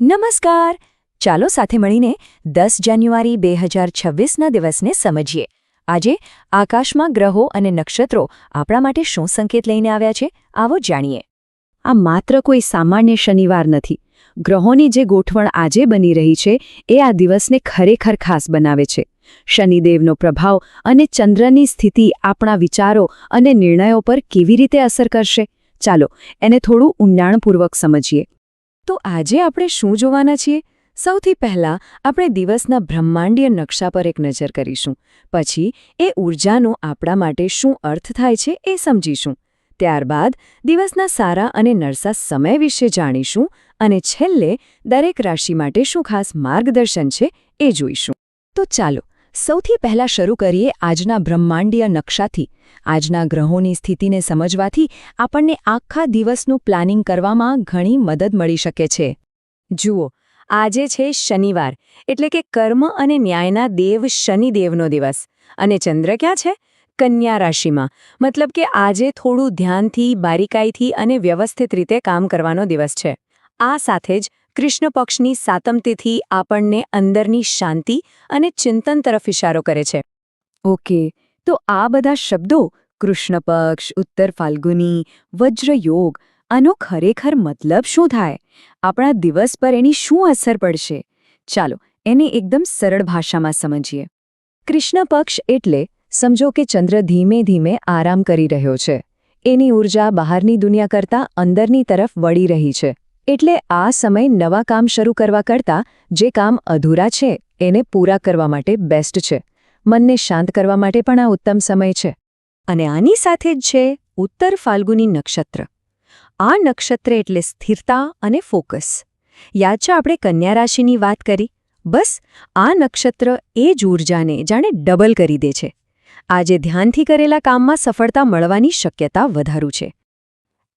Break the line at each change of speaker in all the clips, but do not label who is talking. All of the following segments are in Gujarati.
નમસ્કાર. ચાલો સાથે મળીને દસ જાન્યુઆરી બે હજાર છવ્વીસના દિવસને સમજીએ. આજે આકાશમાં ગ્રહો અને નક્ષત્રો આપણા માટે શું સંકેત લઈને આવ્યા છે, આવો જાણીએ. આ માત્ર કોઈ સામાન્ય શનિવાર નથી. ગ્રહોની જે ગોઠવણ આજે બની રહી છે, એ આ દિવસને ખરેખર ખાસ બનાવે છે. શનિદેવનો પ્રભાવ અને ચંદ્રની સ્થિતિ આપણા વિચારો અને નિર્ણયો પર કેવી રીતે અસર કરશે? ચાલો એને થોડું ઊંડાણપૂર્વક સમજીએ. તો આજે આપણે શું જોવાના છીએ? સૌથી પહેલા આપણે દિવસના બ્રહ્માંડીય નકશા પર એક નજર કરીશું. પછી એ ઊર્જાનો આપણા માટે શું અર્થ થાય છે એ સમજીશું. ત્યારબાદ દિવસના સારા અને નરસા સમય વિશે જાણીશું અને છેલ્લે દરેક રાશિ માટે શું ખાસ માર્ગદર્શન છે એ જોઈશું. તો ચાલો સૌથી પહેલા શરૂ કરીએ આજના બ્રહ્માંડીય નકશાથી. આજના ગ્રહોની સ્થિતિને સમજવાથી આપણને આખા દિવસનું પ્લાનિંગ કરવામાં ઘણી મદદ મળી શકે છે. જુઓ, આજે છે શનિવાર, એટલે કે કર્મ અને ન્યાયના દેવ શનિદેવનો દિવસ. અને ચંદ્ર ક્યાં છે? કન્યા રાશિમાં. મતલબ કે આજે થોડું ધ્યાનથી, બારીકાઈથી અને વ્યવસ્થિત રીતે કામ કરવાનો દિવસ છે. આ સાથે જ કૃષ્ણ પક્ષની સાતમ તિથિ આપણને અંદરની શાંતિ અને ચિંતન તરફ ઇશારો કરે છે. ઓકે તો આ બધા શબ્દો કૃષ્ણ પક્ષ ઉત્તર ફાલ્ગુની વજ્રયોગ આનો ખરેખર મતલબ શું થાય? આપણા દિવસ પર એની શું અસર પડશે? ચાલો એને એકદમ સરળ ભાષામાં સમજીએ. કૃષ્ણ પક્ષ એટલે સમજો કે ચંદ્ર ધીમે ધીમે આરામ કરી રહ્યો છે. એની ઊર્જા બહારની દુનિયા કરતાં અંદરની તરફ વળી રહી છે. એટલે આ સમય નવા કામ શરૂ કરવા કરતાં જે કામ અધૂરા છે, એને પૂરા કરવા માટે બેસ્ટ છે. મનને શાંત કરવા માટે પણ આ ઉત્તમ સમય છે. અને આની સાથે જ છે ઉત્તર ફાલ્ગુની નક્ષત્ર. આ નક્ષત્ર એટલે સ્થિરતા અને ફોકસ યાદ છે આપણે કન્યા રાશિની વાત કરી? બસ, આ નક્ષત્ર એ જ ઊર્જાને જાણે ડબલ કરી દે છે. આજે ધ્યાનથી કરેલા કામમાં સફળતા મળવાની શક્યતા વધારું છે.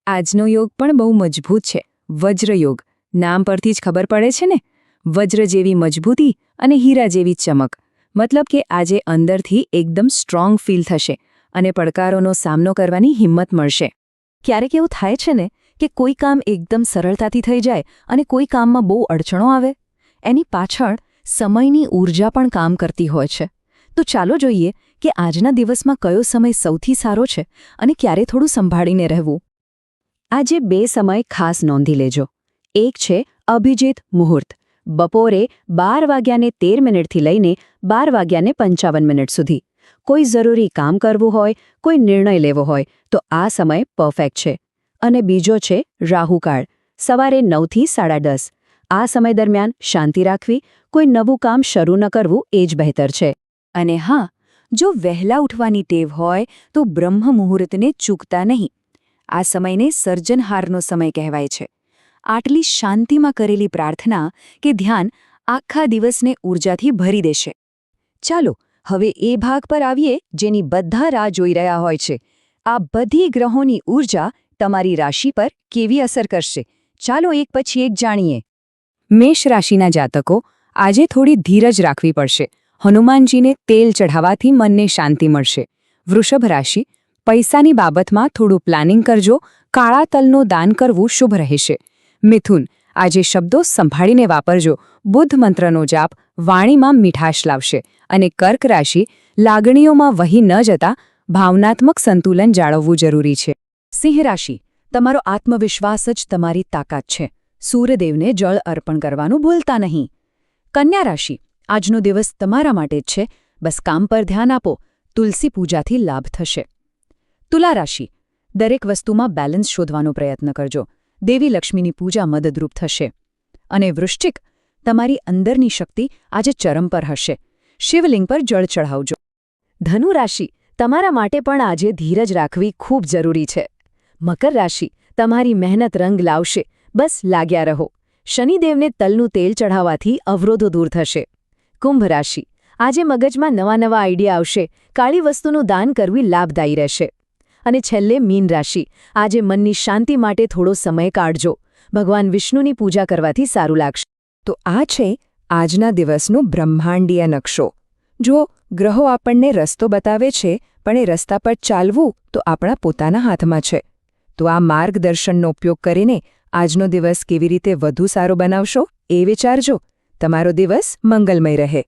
આજનો યોગ પણ બહુ મજબૂત છે. વજ્રયોગ. નામ પરથી જ ખબર પડે છે ને? વજ્ર જેવી મજબૂતી અને હીરા જેવી ચમક. મતલબ કે આજે અંદરથી એકદમ સ્ટ્રોંગ ફીલ થશે અને પડકારોનો સામનો કરવાની હિંમત મળશે. ક્યારેક એવું થાય છે ને કે કોઈ કામ એકદમ સરળતાથી થઈ જાય અને કોઈ કામમાં બહુ અડચણો આવે. એની પાછળ સમયની ઊર્જા પણ કામ કરતી હોય છે. તો ચાલો જોઈએ કે આજના દિવસમાં કયો સમય સૌથી સારો છે અને ક્યારે થોડું સંભાળીને રહેવું. આજે બે સમય ખાસ નોંધી લેજો. એક છે અભિજીત મુહૂર્ત. બપોરે બાર વાગ્યાને તેર મિનિટથી લઈને બાર વાગ્યાને પંચાવન મિનિટ સુધી. કોઈ જરૂરી કામ કરવું હોય, કોઈ નિર્ણય લેવો હોય, તો આ સમય પરફેક્ટ છે. અને બીજો છે રાહુકાળ સવારે નવથી સાડા દસ. આ સમય દરમિયાન શાંતિ રાખવી, કોઈ નવું કામ શરૂ ન કરવું એ જ બહેતર છે. અને હા, જો વહેલા ઉઠવાની ટેવ હોય, તો બ્રહ્મ મુહૂર્તને ચૂકતા નહીં. આ સમયને સર્જનહારનો સમય કહેવાય છે. આટલી શાંતિમાં કરેલી પ્રાર્થના કે ધ્યાન આખા દિવસને ઊર્જાથી ભરી દેશે. ચાલો, હવે એ ભાગ પર આવીએ જેની બધા રાહ જોઈ રહ્યા હોય છે. આ બધી ગ્રહોની ઊર્જા તમારી રાશિ પર કેવી અસર કરશે? ચાલો એક પછી એક જાણીએ. મેષ રાશિના જાતકો, આજે થોડી ધીરજ રાખવી પડશે. હનુમાનજીને તેલ ચઢાવવાથી મનને શાંતિ મળશે. વૃષભ રાશિ પૈસાની બાબતમાં થોડું પ્લાનિંગ કરજો. કાળા તલનું દાન કરવું શુભ રહેશે. મિથુન, આજે શબ્દો સંભાળીને વાપરજો. બુદ્ધ મંત્રનો જાપ વાણીમાં મીઠાશ લાવશે અને કર્ક રાશિ લાગણીઓમાં વહી ન જતા ભાવનાત્મક સંતુલન જાળવવું જરૂરી છે. સિંહ રાશિ, તમારો આત્મવિશ્વાસ જ તમારી તાકાત છે. સૂર્યદેવને જળ અર્પણ કરવાનું ભૂલતા નહીં. કન્યા રાશિ, આજનો દિવસ તમારા માટે જ છે. બસ કામ પર ધ્યાન આપો. તુલસી પૂજાથી લાભ થશે. તુલા રાશિ. દરેક વસ્તુમાં બેલેન્સ શોધવાનો પ્રયત્ન કરજો. દેવી લક્ષ્મીની પૂજા મદદરૂપ થશે. અને વૃશ્ચિક, તમારી અંદરની શક્તિ આજે ચરમ પર હશે. શિવલિંગ પર જળ ચઢાવજો. ધનુ રાશિ, તમારા માટે પણ આજે ધીરજ રાખવી ખૂબ જરૂરી છે. મકર રાશિ, તમારી મહેનત રંગ લાવશે. બસ લાગ્યા રહો. શનિદેવને તલનું તેલ ચઢાવવાથી અવરોધો દૂર થશે. કુંભ રાશિ, આજે મગજમાં નવા નવા આઈડિયા આવશે. કાળી વસ્તુનું દાન કરવી લાભદાયી રહેશે. અને છેલ્લે મીન રાશિ. આજે મનની શાંતિ માટે થોડો સમય કાઢજો. ભગવાન વિષ્ણુની પૂજા કરવાથી સારું લાગશે. તો આ છે આજના દિવસનો બ્રહ્માંડીય નકશો. જો ગ્રહો આપણને રસ્તો બતાવે છે, પણ એ રસ્તા પર ચાલવું તો આપણા પોતાના હાથમાં છે. તો આ માર્ગદર્શનનો ઉપયોગ કરીને આજનો દિવસ કેવી રીતે વધુ સારો બનાવશો એ વિચારજો. તમારો દિવસ મંગલમય રહે.